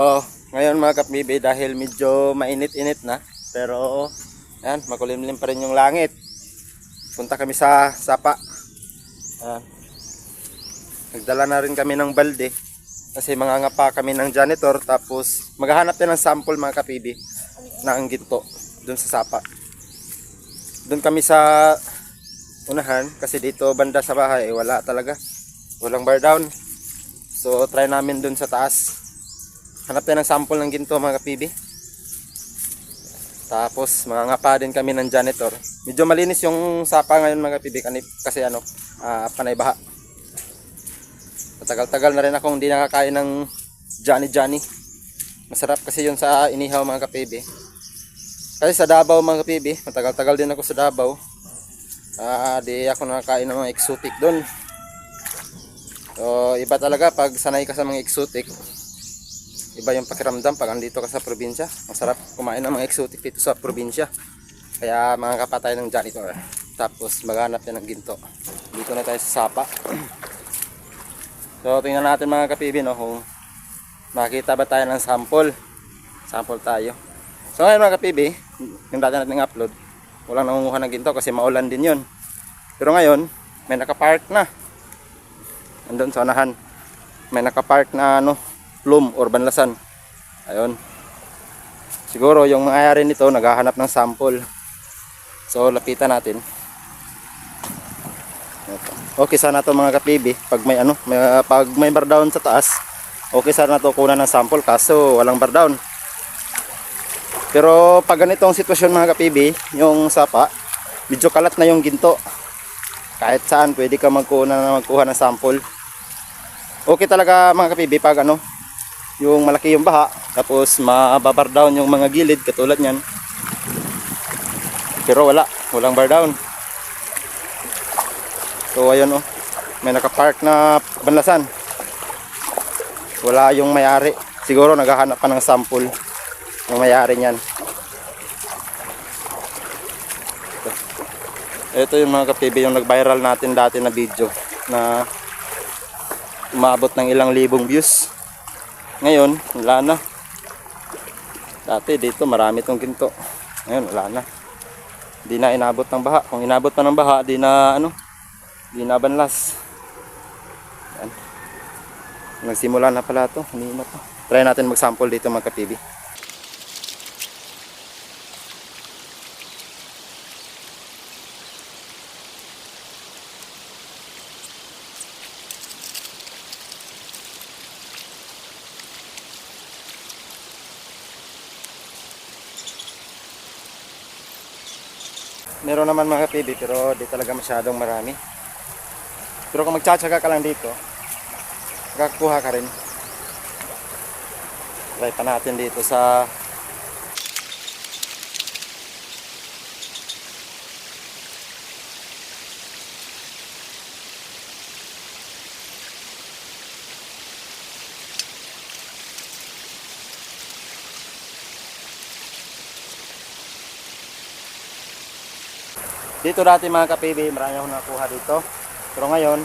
Oh, ngayon mga kapibi dahil medyo mainit-init na pero yan, makulimlim pa rin yung langit. Punta kami sa sapa. Ayan. Nagdala na rin kami ng balde kasi mangangapa kami ng janitor tapos maghahanap din ng sample mga kapibi na ang ginto dun sa sapa. Doon kami sa unahan kasi dito banda sa bahay eh, wala talaga. Walang bar down. So try namin dun sa taas. Hanap tayo ng sample ng ginto mga kapibi. Tapos mangangapa din kami ng janitor. Medyo malinis yung sapa ngayon mga kapibi kasi ano, ah, panay baha. Matagal-tagal na rin akong hindi nakakain ng Johnny Johnny. Masarap kasi yun sa inihaw mga kapibi. Kasi sa Davao mga kapibi, matagal-tagal din ako sa Davao. Ah, di ako nakakain ng mga exotic doon. So, iba talaga pag sanay ka sa mga exotic. Iba yung pakiramdam pag andito ka sa probinsya. Masarap kumain ng mga exotic dito sa probinsya. Kaya mga kapatay ng janitor. Tapos maghanap yan ng ginto. Dito na tayo sa sapa. so, tingnan natin mga kapibi no, kung makita ba tayo ng sample. Sample tayo. So ngayon mga kapibi, yung dati natin upload, walang nangunguha ng ginto kasi maulan din yun. Pero ngayon, may nakapark na. Andun sa unahan. May nakapark na ano, plume or banlasan. Ayun. Siguro yung mga nito naghahanap ng sample. So lapitan natin. Okay sana to mga kapibi pag may ano, may, pag may bar down sa taas. Okay sana to kunan ng sample kaso walang bar down. Pero pag ganito ang sitwasyon mga kapibi, yung sapa, medyo kalat na yung ginto. Kahit saan pwede ka magkuha na magkuha ng sample. Okay talaga mga kapibi pag ano, yung malaki yung baha, tapos mababar down yung mga gilid katulad niyan. Pero wala, walang bar down. So ayun oh, may nakapark na banlasan. Wala yung may-ari. Siguro naghahanap pa ng sample yung may-ari niyan. Ito yung mga kapibi yung nag-viral natin dati na video na umabot ng ilang libong views. Ngayon, wala na. Dati dito marami tong ginto. Ngayon, wala na. Di na inabot ng baha. Kung inabot pa ng baha, di na ano, di na banlas. Yan. Nagsimula na pala to. Hindi na to. Try natin mag-sample dito mga kapibi. Meron naman mga PB pero di talaga masyadong marami. Pero kung magtsatsaga ka lang dito, kakakuha ka rin. Try pa natin dito sa Dito dati mga kapibi, marami akong nakuha dito. Pero ngayon,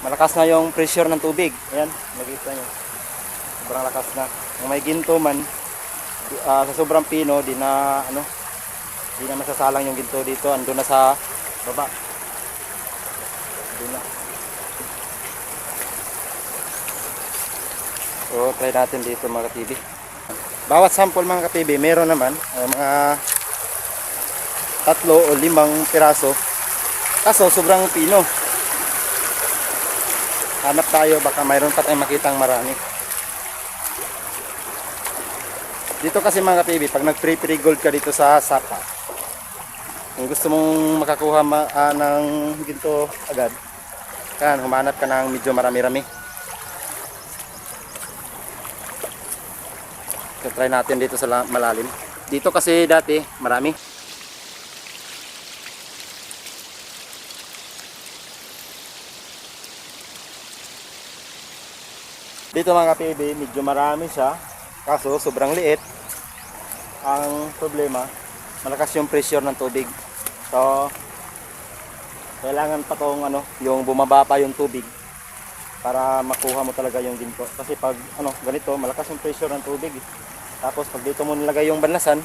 malakas na yung pressure ng tubig. Ayan, nakita nyo. Sobrang lakas na. Kung may ginto man, ah, sa sobrang pino, di na, ano, di na masasalang yung ginto dito. Ando na sa baba. Ando na. So, try natin dito mga kapibi. Bawat sample mga kapibi, meron naman ah, mga tatlo o limang piraso. Kaso sobrang pino. Hanap tayo baka mayroon pa tayong makitang marami. Dito kasi mga kapibi, pag nag pre pre gold ka dito sa Sapa, kung gusto mong makakuha ma, ah, ng ginto agad, kan humanap ka ng medyo marami-rami. So, try natin dito sa la- malalim. Dito kasi dati marami. Dito mga ka-PB, medyo marami siya. Kaso sobrang liit. Ang problema, malakas yung pressure ng tubig. So, kailangan pa tong ano, yung bumaba pa yung tubig para makuha mo talaga yung ginto. Kasi pag ano, ganito, malakas yung pressure ng tubig. Tapos pag dito mo nilagay yung banlasan,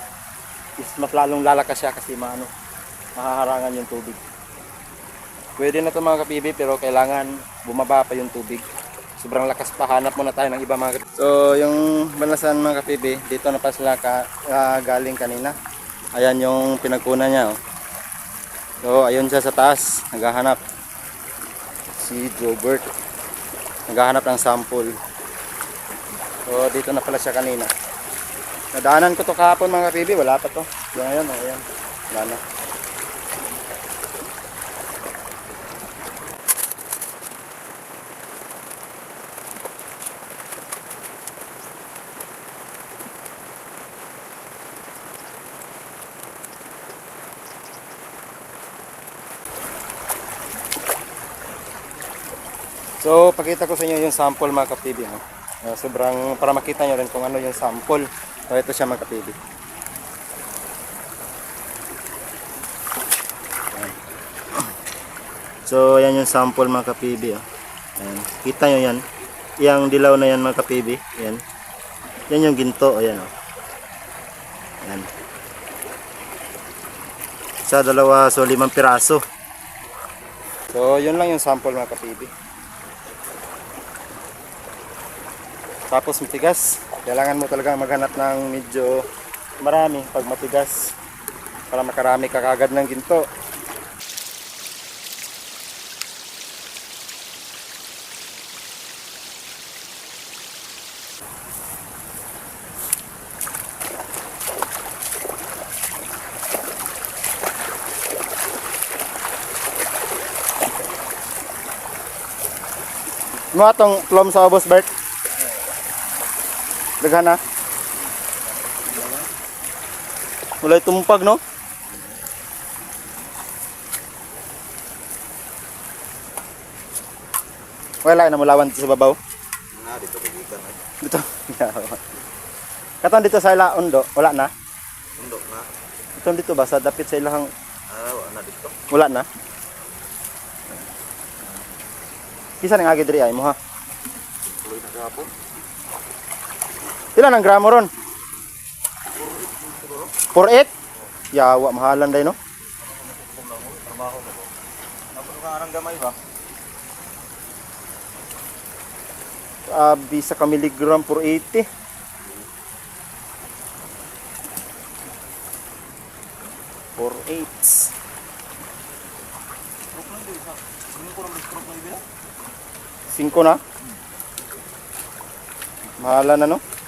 is mas lalong lalakas siya kasi maano, mahaharangan yung tubig. Pwede na to mga kapibi pero kailangan bumaba pa yung tubig. Sobrang lakas pa, hanap muna tayo ng iba mga kapibi. So yung banlasan mga kapibi, dito na pa sila ka, ah, galing kanina. Ayan yung pinagkunan niya. Oh. So ayun siya sa taas, naghahanap. Si Robert. Naghahanap ng sample. So dito na pala siya kanina. Nadaanan ko to kahapon mga kapibi, wala pa to. Yung ngayon, oh, ayan. Wala na. So, pakita ko sa inyo yung sample mga kapibi. No? Uh, sobrang, para makita nyo rin kung ano yung sample. So, ito siya mga kapibi. Ayan. So, yan yung sample mga kapibi. Oh. Ayan. Kita nyo yan. Yang dilaw na yan mga kapibi. Yan. Yan yung ginto. Ayan. Oh. Ayan. Sa dalawa, so limang piraso. So, yun lang yung sample mga kapibi. Tapos matigas. Kailangan mo talaga maghanap ng medyo marami pag matigas. Para makarami ka kagad ng ginto. Mo atong plum sa ubos, Bert. Daghan na. Mulai tumpag no? Wala na mulawan sa babaw. Na, dito kagitan ay. Dito. Katon dito sa ila undo, wala na. Undok na. Katon dito ba sa dapit sa ilahang Ah, wala na dito. wala na. Kisa nang agi diri ay mo ha. Tuloy na kahapon. Ilan ang gramo ron? 48? Yawa, mahalan day no? Arang gamay ba? Abi sa kamiligram 480. Four eights. Cinco na. Mahala na no?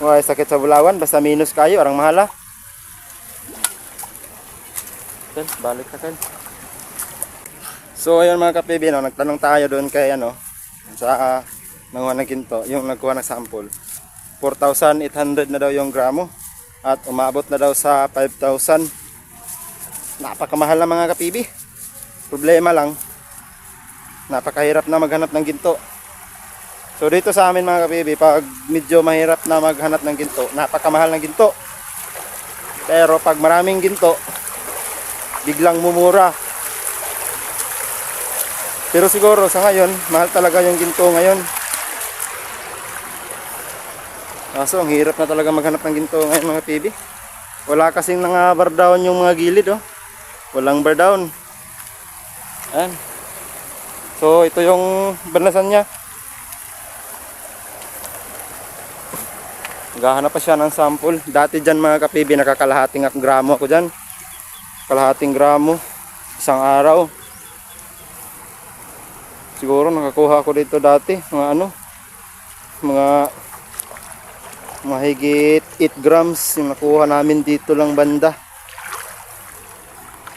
Why, sakit sa bulawan. Basta minus kayo. Arang mahala. Ten, balik ka ten. So ayun mga kapibi, no, nagtanong tayo doon kay ano, sa uh, nanguha ng ginto, yung nagkuha ng sample. 4,800 na daw yung gramo at umabot na daw sa 5,000. Napakamahal na mga kapibi. Problema lang, napakahirap na maghanap ng ginto. So dito sa amin mga kapibi, pag medyo mahirap na maghanap ng ginto, napakamahal ng ginto. Pero pag maraming ginto, biglang mumura. Pero siguro sa ngayon, mahal talaga yung ginto ngayon. Kaso ang hirap na talaga maghanap ng ginto ngayon mga PB. Wala kasing nanga bar down yung mga gilid oh. Walang bar down. Ayan. So ito yung banlasan niya. Naghahanap pa siya ng sample. Dati dyan mga kapibi, nakakalahating ak- gramo ako dyan. Kalahating gramo. Isang araw. Siguro nakakuha ako dito dati. Mga ano. Mga mahigit 8 grams yung nakuha namin dito lang banda.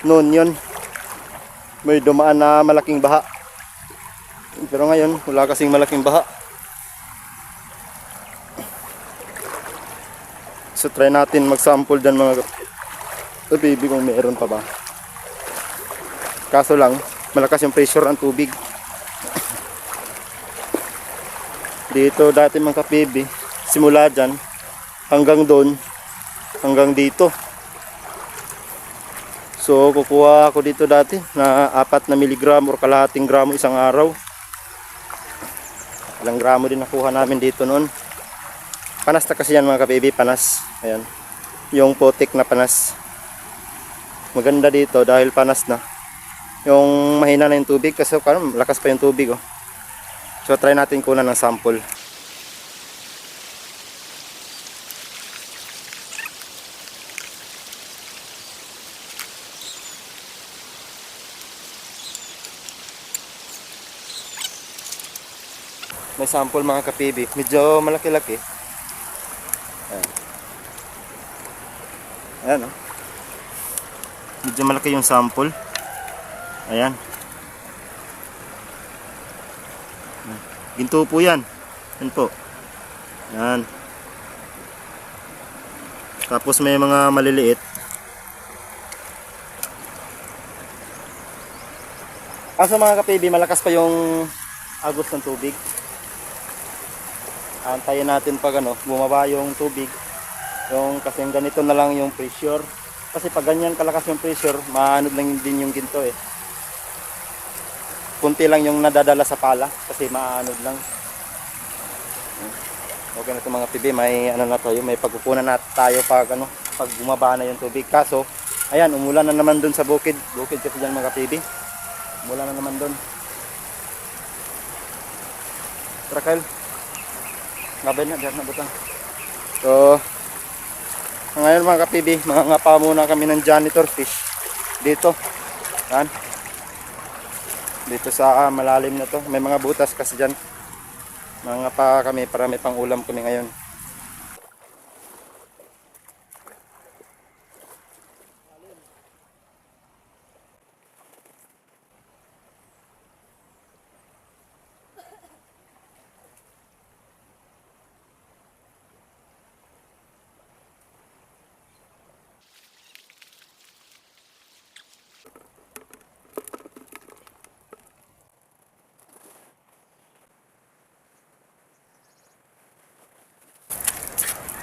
Noon yun. May dumaan na malaking baha. Pero ngayon, wala kasing malaking baha. So try natin mag-sample dyan mga baby kung meron pa ba. Kaso lang, malakas yung pressure ng tubig. Dito dati mga kapibi, simula dyan, hanggang doon, hanggang dito. So kukuha ako dito dati na 4 na miligram or kalahating gramo isang araw. Ilang gramo din nakuha namin dito noon. Panas na kasi yan mga kabibi, panas. Ayan. Yung putik na panas. Maganda dito dahil panas na. Yung mahina na yung tubig kasi karon lakas pa yung tubig oh. So try natin kunan ng sample. May sample mga kapibi. Medyo malaki-laki. Ayan oh. Medyo malaki yung sample. Ayan. Ginto po yan. Yan po. Yan. Tapos may mga maliliit. Kaso mga kapibi, malakas pa yung agos ng tubig. Antayin natin pag ano, bumaba yung tubig. Yung kasi ganito na lang yung pressure. Kasi pag ganyan kalakas yung pressure, maanod lang din yung ginto eh. Kunti lang yung nadadala sa pala kasi maanod lang. Okay na ito mga pibi, may ano na tayo, may pagkukunan na tayo pag ano, pag bumaba na yung tubig. Kaso, ayan, umulan na naman dun sa bukid. Bukid kasi dyan mga pibi. Umulan na naman dun. Tara Kyle. Na, dyan na butang. So, ngayon mga kapibi, mga ngapa muna kami ng janitor fish. Dito. Yan. Dito sa ah, malalim na to. May mga butas kasi dyan. Mga ngapa kami para may pang ulam kami ngayon.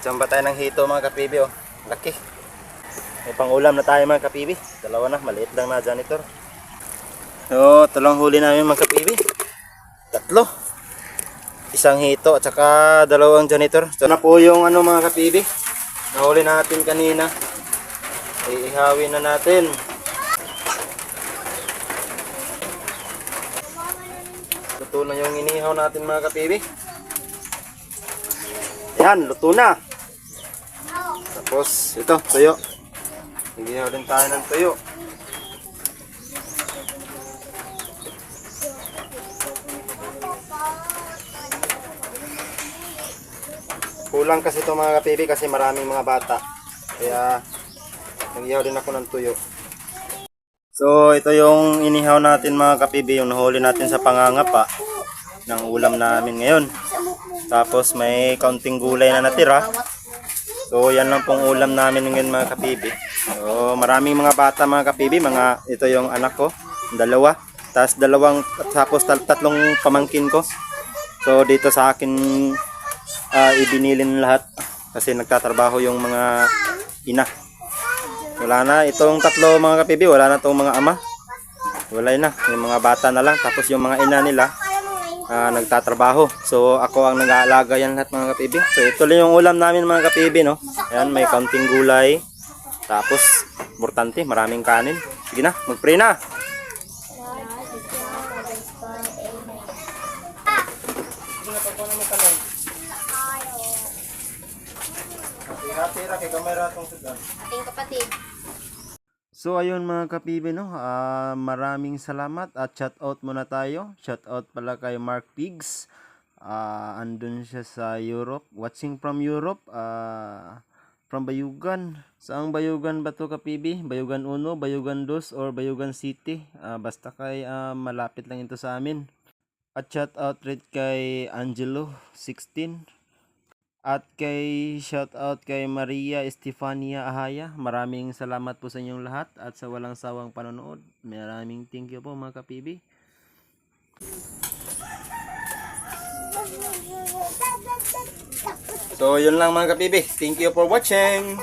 Diyan ba tayo ng hito mga kapibi oh. Laki. May pang ulam na tayo mga kapibi. Dalawa na, maliit lang na janitor. So, ito lang huli namin mga kapibi. Tatlo. Isang hito at saka dalawang janitor. So na po yung ano mga kapibi. Nahuli natin kanina. Iihawin na natin. Luto na yung inihaw natin mga kapibi. Yan, luto na. Tapos, ito, tuyo. Igihaw din tayo ng tuyo. Kulang kasi ito mga kapibi kasi maraming mga bata. Kaya, nag din ako ng tuyo. So, ito yung inihaw natin mga kapibi, yung nahuli natin sa pangangapa ng ulam namin ngayon. Tapos may kaunting gulay na natira. So yan lang pong ulam namin ngayon mga kapibi. So maraming mga bata mga kapibi, mga ito yung anak ko, dalawa. Tapos dalawang tapos tat- tatlong pamangkin ko. So dito sa akin ah, ibinilin lahat kasi nagtatrabaho yung mga ina. Wala na itong tatlo mga kapibi, wala na tong mga ama. Wala na, yung mga bata na lang tapos yung mga ina nila ah, nagtatrabaho. So ako ang nag-aalaga yan lahat mga kapibi. So ito lang yung ulam namin mga kapibi no. Ayan may kaunting gulay. Tapos importante maraming kanin. Sige na, mag-pray na. Ating kapatid. So ayun mga kapibi no, Ah, maraming salamat at shout out muna tayo. Shout out pala kay Mark Pigs. Ah, andun siya sa Europe, watching from Europe, ah, from Bayugan. Saang Bayugan ba to kapibi? Bayugan 1, Bayugan 2 or Bayugan City. Ah, basta kay ah, malapit lang ito sa amin. At shout out rin kay Angelo 16 at kay shout out kay Maria Estefania Ahaya. Maraming salamat po sa inyong lahat at sa walang sawang panonood. Maraming thank you po mga kapibi. So yun lang mga kapibi. Thank you for watching.